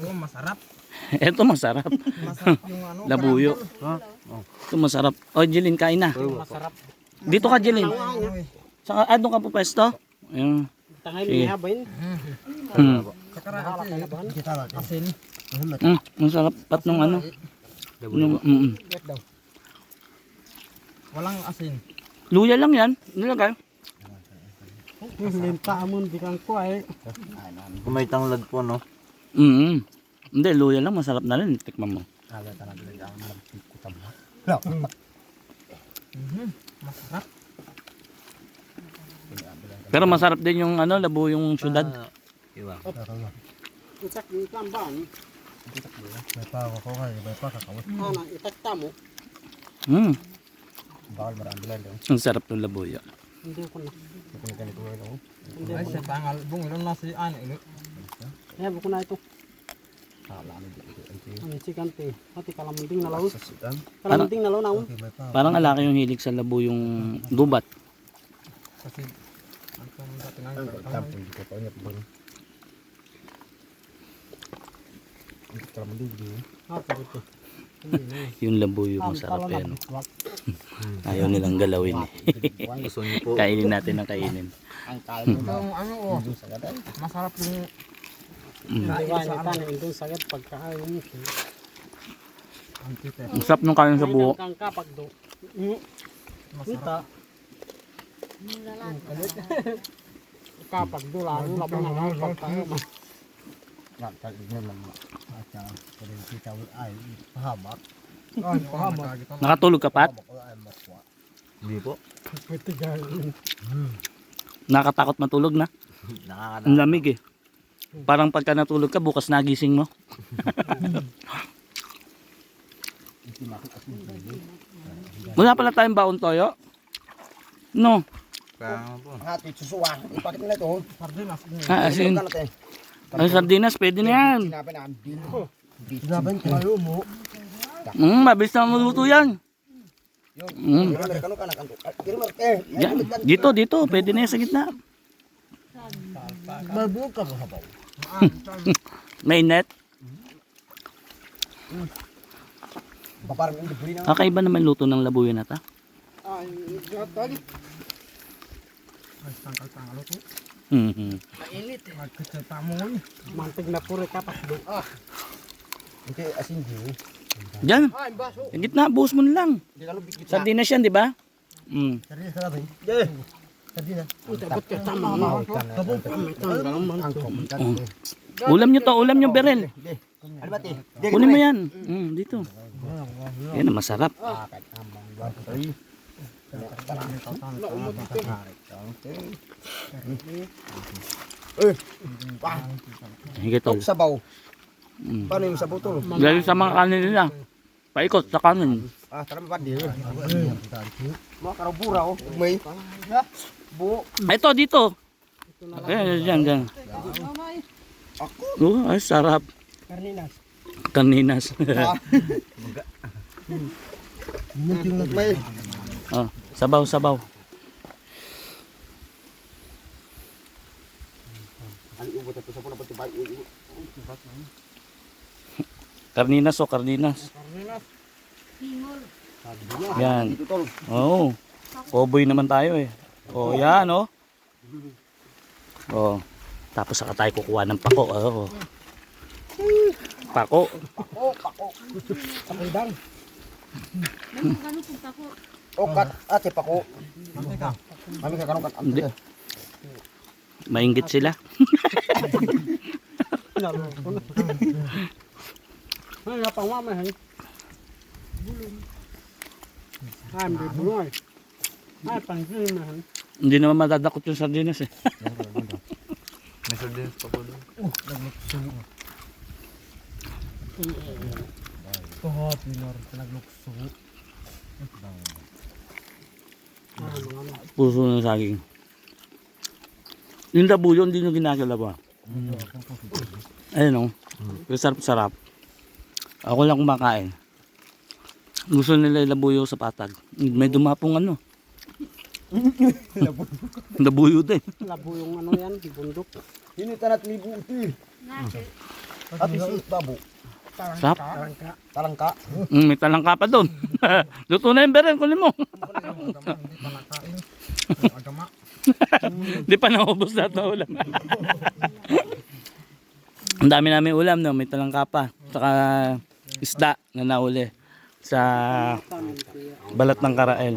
Oo, masarap. Ito masarap. Masarap yung ano. Labuyo. karambol. Ito masarap. O, Jeline, kain na. Masarap. Dito ka, Jeline. Ano eh. Saka, ah, doon ka po pwesto? Ayun. Tangay ni habin. Hmm. Kasi, asin. Mm, ang sarap pat nung ano. Nung, mm, mm. Walang asin. Luya lang yan. Nilagay. Linta amon di kang kuay. Kung may tanglad po, no? Mm, mm. Hindi, luya lang. Masarap na rin. Tikman mo. Mhm. Masarap. Pero masarap din yung ano, labo yung syudad. Iwa. Itak ni tamban. May pa ako kay, may pa kakawin. Ana itak tamo. Mm. Bakal marami lang daw. Ang sarap ng labuyo. Hindi ko na. Hindi Ay, ko sa tangal, bung ilon na si ano, Eh, ko na ito. Ang sikante. Hati kalamunding na law. Kalamunding na law na. Okay, may pa. Parang alaki yung hilig sa labo yung gubat. Kasi, ang kung dati nang kakawin. Hindi ko pa ingat ba? Ah, ito. Yung labo yung Ang masarap yan. na. Ayaw nilang galawin eh. Gusto niyo po. Kainin natin ang kainin. Yung ano, oh, masarap yung ang sarap nung kain sa buho. Kang kapag do. Mm. Kita. Kapag do lalo labo na lang pagkain. Ay, pahama. Nakatulog ka pat? Hindi po. Nakatakot matulog na. Ang lamig eh. Parang pagka natulog ka, bukas nagising mo. Wala pala tayong baon toyo. No. Hati susuwa. Ipakit nila ito. Sardinas. Ah. Ito natin. Ay, sardinas, pwede na yan. Sinabi na ang bil. Grabe tayo mo. Mm, mabilis na maluto yan. Mm. Dito, dito. Pwede na yan sa gitna. Mabuk ka habaw. May net. Kakaiba naman luto ng labuyo na ta. Ay. Magkacay pa mo eh. Mantig na pure kapas do. Hindi asin di. Diyan. Sa gitna, buhos mo na lang. Sardinas yan, di ba? Mm. Sardinas ka natin. Ulam nyo to, ulam nyo, Berel. Kunin mo yan. Mm, dito. Yan, masarap. Higit tol. Sabaw. Mm. Paano yung sabaw to? Galing sa mga kanin nila. Paikot sa kanin. Ah, tara ba di? Mga karabura oh. May. Buo. Ay, ito, dito. Ayan, dyan, dyan. Oh, ay, sarap. Karninas. Kaninas. May. oh, sabaw, sabaw. Ano ubot ito sa puna pati bay. Karninas o karninas. Yan. Ito tol. Oo. Oh, cowboy naman tayo eh. Oh, yan oh. Oh. Tapos saka tayo kukuha ng pako. Oh. Pako. Oh, pako. Kapidang. Oh, kat ate pako. Ate ka. Kami ka kanong kat. Hindi. Mainggit sila. Ay, napang mama hay. Ay, may buloy. Ay, pangkin na hay. Hindi naman madadakot yung sardinas eh. May sardinas pa po doon. Pinor. Pinaglukso. Ay, mga ano. Puso ng saging. Yung labuyo, hindi nyo ginagalawa. Ayun o. Yung sarap-sarap. Ako lang kumakain. Gusto nila yung labuyo sa patag. May dumapong ano. labuyo din. Labo yung ano yan, bundok. Ini tanat libu ito. At isi, babo. Sarap. Tarangka. Talangka. Mm, may talangka pa doon. Luto na yung beren, kunin mo. Agama. Di pa naubos lahat ng ulam. Ang dami namin ulam, no? May talangka pa. Saka isda na nauli sa balat ng karael.